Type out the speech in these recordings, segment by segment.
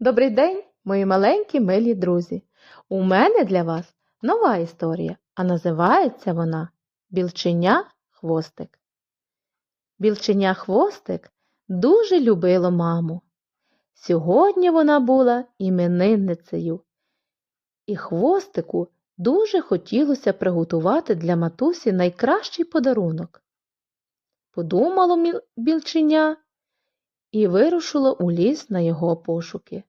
Добрий день, мої маленькі милі друзі. У мене для вас нова історія, а називається вона Білченя хвостик. Білченя хвостик дуже любило маму. Сьогодні вона була іменинницею, і хвостику дуже хотілося приготувати для матусі найкращий подарунок. Подумало білченя і вирушило у ліс на його пошуки.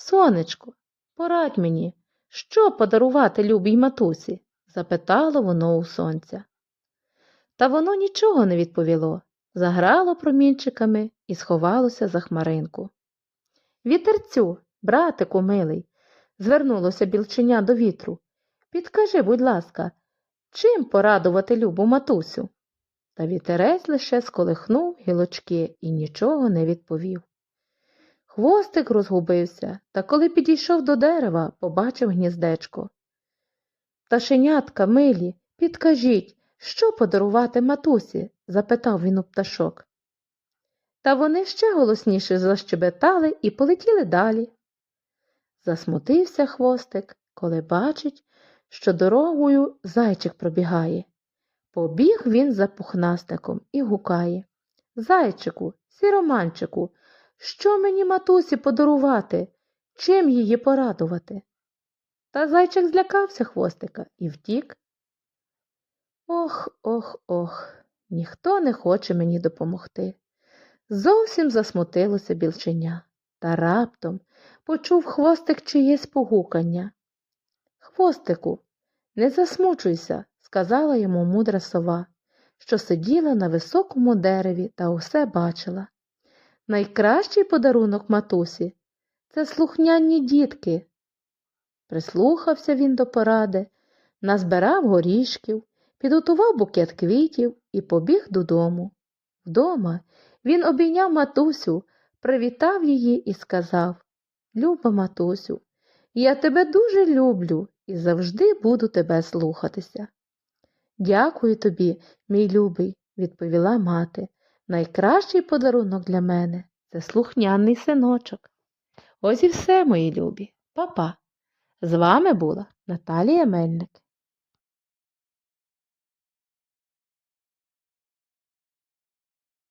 Сонечко, порадь мені, що подарувати любій матусі? запитало воно у сонця. Та воно нічого не відповіло, заграло промінчиками і сховалося за хмаринку. Вітерцю, братику милий, звернулося білченя до вітру. Підкажи, будь ласка, чим порадувати любу матусю? Та вітерець лише сколихнув гілочки і нічого не відповів. Хвостик розгубився, та коли підійшов до дерева, побачив гніздечко. Пташенятка, милі, підкажіть, що подарувати матусі? запитав він у пташок. Та вони ще голосніше защебетали і полетіли далі. Засмутився хвостик, коли бачить, що дорогою зайчик пробігає. Побіг він за пухнастиком і гукає. Зайчику, сіроманчику, що мені матусі подарувати? Чим її порадувати? Та зайчик злякався хвостика і втік. Ох, ох, ох, ніхто не хоче мені допомогти. Зовсім засмутилося білченя, та раптом почув хвостик чиєсь погукання. Хвостику, не засмучуйся, сказала йому мудра сова, що сиділа на високому дереві та усе бачила. Найкращий подарунок матусі це слухняні дітки. Прислухався він до поради, назбирав горішків, підготував букет квітів і побіг додому. Вдома він обійняв матусю, привітав її і сказав Люба матусю, я тебе дуже люблю і завжди буду тебе слухатися. Дякую тобі, мій любий, відповіла мати. Найкращий подарунок для мене це слухняний синочок. Ось і все, мої любі. Па-па. З вами була Наталія Мельник.